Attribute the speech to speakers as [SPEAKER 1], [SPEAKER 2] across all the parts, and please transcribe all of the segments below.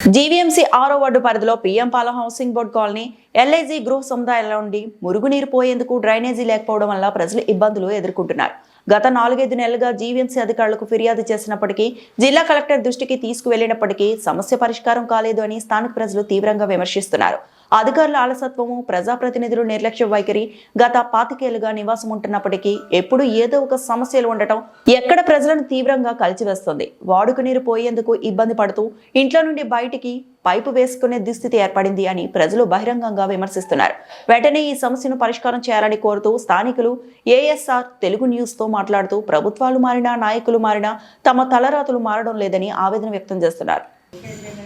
[SPEAKER 1] GVMC ఆరో ward పరిధిలో PM పాల హౌసింగ్ బోర్డు కాలనీ ఎల్ఐజీ గృహ సముదాయాల నుండి మురుగునీరు పోయేందుకు డ్రైనేజీ లేకపోవడం వల్ల ప్రజలు ఇబ్బందులు ఎదుర్కొంటున్నారు. గత నాలుగైదు నెలలుగా జీవీఎంసీ అధికారులకు ఫిర్యాదు చేసినప్పటికీ జిల్లా కలెక్టర్ దృష్టికి తీసుకువెళ్ళినప్పటికీ సమస్య పరిష్కారం కాలేదు అని స్థానిక ప్రజలు తీవ్రంగా విమర్శిస్తున్నారు. అధికారుల ఆలసత్వము ప్రజాప్రతినిధులు నిర్లక్ష్య వైఖరి గత పాతికేలుగా నివాసం ఉంటున్నప్పటికీ ఎప్పుడు ఏదో ఒక సమస్యలు ఉండటం ఎక్కడ ప్రజలను తీవ్రంగా కలిచివేస్తుంది. వాడుక నీరు పోయేందుకు ఇబ్బంది పడుతూ ఇంట్లో నుండి బయటికి పైపు వేసుకునే దుస్థితి ఏర్పడింది అని ప్రజలు బహిరంగంగా విమర్శిస్తున్నారు. వెంటనే ఈ సమస్యను పరిష్కారం చేయాలని కోరుతూ స్థానికులు ఏఎస్ఆర్ తెలుగు న్యూస్తో మాట్లాడుతూ ప్రభుత్వాలు మారినా నాయకులు మారినా తమ తలరాతులు మారడం లేదని ఆవేదన వ్యక్తం చేస్తున్నారు
[SPEAKER 2] ఏంటో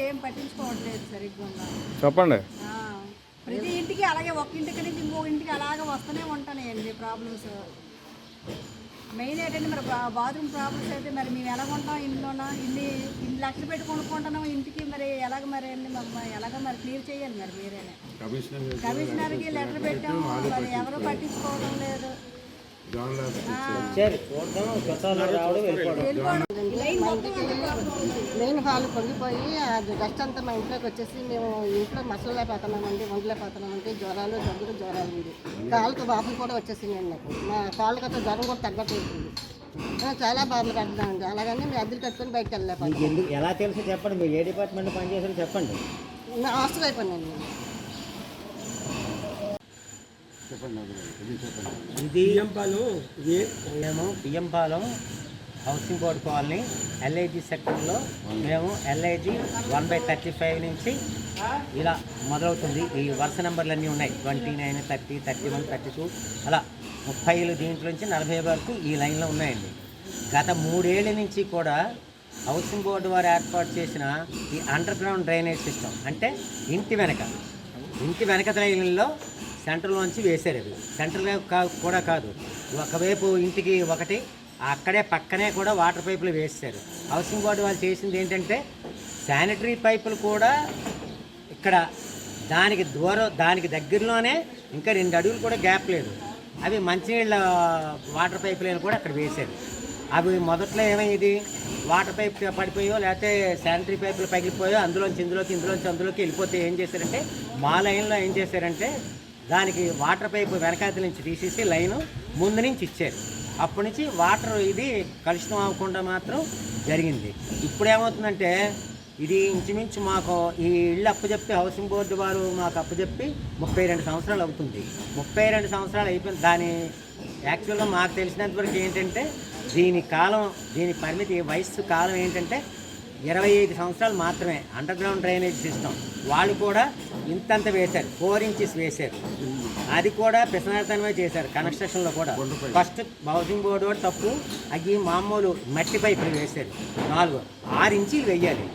[SPEAKER 2] ఏం పట్టించుకోవట్లేదు సరిగ్గా
[SPEAKER 3] చెప్పండి.
[SPEAKER 2] ఆ, ప్రతి ఇంటికి అలాగే ఒక ఇంటికి నుంచి ఇంకో ఇంటికి అలాగే వస్తూనే ఉంటున్నాయండి ప్రాబ్లమ్స్. మెయిన్ ఏంటంటే మరి బాత్రూమ్ ప్రాబ్లమ్స్ అయితే మరి మేము ఎలా ఉంటాం ఇంట్లోన? ఇన్ని ఇన్ని లక్షలు పెట్టి కొనుక్కుంటున్నాం ఇంటికి మరి ఎలాగ మరి ఎలాగ మరి క్లియర్ చేయాలి మరి మీరేనే. కమిషనర్కి లెటర్ పెట్టాం మరి ఎవరు పట్టించుకోవడం లేదు.
[SPEAKER 4] మెయిన్ హాల్ పొంగిపోయి అది డస్ట్ అంతా మా ఇంట్లోకి వచ్చేసి మేము ఇంట్లో మసలేకపోతున్నామండి వండలేకపోతున్నామండి జ్వరాలు దగ్గర జ్వరాలు ఉంది. కాళ్ళకి వాపులు కూడా వచ్చేసింది నాకు మా కాళ్ళకి అట్లా జ్వరం కూడా తగ్గట్లేదు. చాలా బాధలు పడుతున్నామండి. అలాగని మేము అద్దెలు కట్టుకొని బయటకు
[SPEAKER 5] ఎందుకు ఎలా తెలుసు చెప్పండి. మీరు ఏ డిపార్ట్మెంట్ పనిచేసారో చెప్పండి.
[SPEAKER 4] నా హాస్టల్ అయిపోయినాను నేను
[SPEAKER 5] ఇది మేము Biyyampalem housing board colony LIG సెక్టర్లో మేము LIG one by thirty five నుంచి ఇలా మొదలవుతుంది. ఈ వరుస నెంబర్లు అన్నీ ఉన్నాయి. Twenty nine thirty thirty one thirty two అలా ముప్పైలు దీంట్లో నుంచి నలభై వరకు ఈ లైన్లో ఉన్నాయండి. గత మూడేళ్ళ నుంచి కూడా హౌసింగ్ బోర్డు వారు ఏర్పాటు చేసిన ఈ అండర్ గ్రౌండ్ డ్రైనేజ్ సిస్టమ్ అంటే ఇంటి వెనక ఇంటి వెనక లైన్లో సెంటర్లోంచి వేశారు అది సెంటర్లో కూడా కాదు. ఒకవైపు ఇంటికి ఒకటి అక్కడే పక్కనే కూడా వాటర్ పైపులు వేశారు. హౌసింగ్ బోర్డు వాళ్ళు చేసింది ఏంటంటే శానిటరీ పైపులు కూడా ఇక్కడ దానికి దూరం దానికి దగ్గరలోనే ఇంకా రెండు అడుగులు కూడా గ్యాప్ లేదు. అవి మంచినీళ్ళ వాటర్ పైపులను కూడా అక్కడ వేశారు. అవి మొదట్లో ఏమైంది? వాటర్ పైప్ పడిపోయో లేకపోతే శానిటరీ పైపులు పగిలిపోయో అందులోంచి ఇందులోకి ఇందులోంచి అందులోకి వెళ్ళిపోతే ఏం చేశారంటే మా లైన్లో ఏం చేశారంటే దానికి వాటర్ పైపు వెనకాతల నుంచి తీసేసి లైను ముందు నుంచి ఇచ్చారు. అప్పటి నుంచి వాటర్ ఇది కలుషితం అవ్వకుండా మాత్రం జరిగింది. ఇప్పుడు ఏమవుతుందంటే ఇది ఇంచుమించు మాకు ఈ ఇల్లు అప్పచెప్పి హౌసింగ్ బోర్డు వారు మాకు అప్పచెప్పి ముప్పై రెండు సంవత్సరాలు అవుతుంది. ముప్పై రెండు సంవత్సరాలు అయిపోయింది దాని యాక్చువల్గా మాకు తెలిసినంతవరకు ఏంటంటే దీని కాలం దీని పరిమితి వయస్సు కాలం ఏంటంటే ఇరవై ఐదు సంవత్సరాలు మాత్రమే అండర్ గ్రౌండ్ డ్రైనేజ్ సిస్టమ్ వాళ్ళు కూడా ఇంతంత వేశారు. ఫోర్ ఇంచెస్ వేశారు. అది కూడా పిసనార్థనమే చేశారు కన్స్ట్రక్షన్లో కూడా. ఫస్ట్ హౌసింగ్ బోర్డు కూడా తప్పు. అవి మామూలు మట్టి పైపులు వేశారు. నాలుగు. ఆరు ఇంచీలు వేయాలి.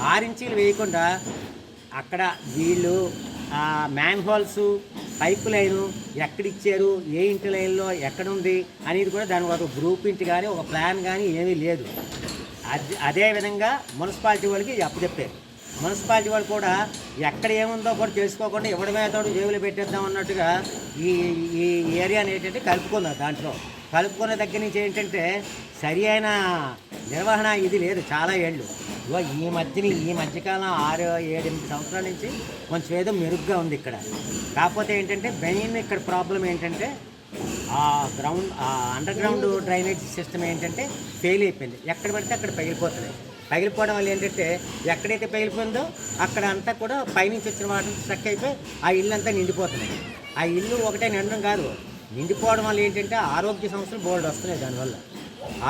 [SPEAKER 5] ఆరు ఇంచీలు వేయకుండా అక్కడ వీళ్ళు మ్యాన్ హోల్స్ పైప్ లైను ఎక్కడిచ్చారు? ఏ ఇంటి లైన్లో ఎక్కడుంది? అనేది కూడా దాని ఒక గ్రూప్ ఇంటి కానీ ఒక ప్లాన్ కానీ ఏమీ లేదు. అదేవిధంగా మున్సిపాలిటీ వాళ్ళకి అప్పచెప్పారు మున్సిపాలిటీ వాళ్ళు కూడా ఎక్కడ ఏముందో కూడా తెలుసుకోకుండా ఇవ్వడమే తోడు జేబులు పెట్టేద్దాం అన్నట్టుగా ఈ ఈ ఏరియాని ఏంటంటే కలుపుకున్నారు దాంట్లో. కలుపుకున్న దగ్గర నుంచి ఏంటంటే సరి అయిన నిర్వహణ ఇది లేదు చాలా ఏళ్ళు. ఇగో ఈ మధ్యని ఈ మధ్యకాలం ఆరు ఏడెనిమిది సంవత్సరాల నుంచి కొంచెం ఏదో మెరుగ్గా ఉంది ఇక్కడ. కాకపోతే ఏంటంటే మెయిన్ ఇక్కడ ప్రాబ్లం ఏంటంటే ఆ గ్రౌండ్ ఆ అండర్ గ్రౌండ్ డ్రైనేజ్ సిస్టమ్ ఏంటంటే ఫెయిల్ అయిపోయింది. ఎక్కడ పడితే అక్కడ పగిలిపోతుంది. పగిలిపోవడం వల్ల ఏంటంటే ఎక్కడైతే పగిలిపోయిందో అక్కడ అంతా కూడా పైనుంచి వచ్చిన వాటర్ స్ట్రక్ అయిపోయి ఆ ఇల్లు అంతా నిండిపోతున్నాయి. ఆ ఇల్లు ఒకటే నిండడం కాదు. నిండిపోవడం వల్ల ఏంటంటే ఆరోగ్య సమస్యలు బోర్డు వస్తున్నాయి దానివల్ల.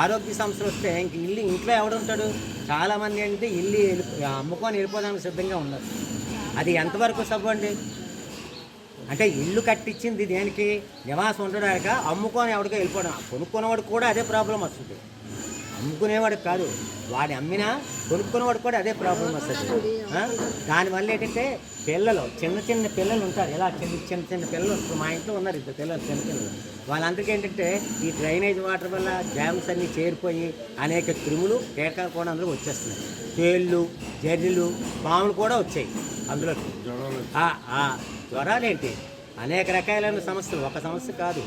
[SPEAKER 5] ఆరోగ్య సమస్యలు వస్తే ఇంక ఇల్లు ఇంట్లో ఎవడుంటాడు చాలామంది ఏంటంటే ఇల్లు అమ్ముకొని వెళ్ళిపోదానికి సిద్ధంగా ఉన్నారు. అది ఎంతవరకు సబ్బు అండి? అంటే ఇల్లు కట్టించింది దేనికి? నివాసం ఉండడానికి అమ్ముకొని ఎవడికి వెళ్ళిపోవడం. కొనుక్కునేవాడు కూడా అదే ప్రాబ్లం వస్తుంది. అమ్ముకునేవాడికి కాదు. వాడిని అమ్మినా కొనుక్కునేవాడు కూడా అదే ప్రాబ్లం వస్తుంది. దానివల్ల ఏంటంటే పిల్లలు చిన్న చిన్న పిల్లలు ఉంటారు. ఎలా? చిన్న చిన్న చిన్న పిల్లలు ఇప్పుడు మా ఇంట్లో ఉన్నారు ఇద్దరు పిల్లలు చిన్న పిల్లలు. వాళ్ళందరికీ ఏంటంటే ఈ డ్రైనేజ్ వాటర్ వల్ల డ్యామ్స్ అన్నీ చేరిపోయి అనేక క్రిములు కీటకాలు కూడా అందులో వచ్చేస్తున్నాయి. తేళ్ళు జర్రిలు పాములు కూడా వచ్చాయి అందులో. ఆ, ఆ, అనేక రకాలైన సమస్యలు. ఒక సమస్య కాదు.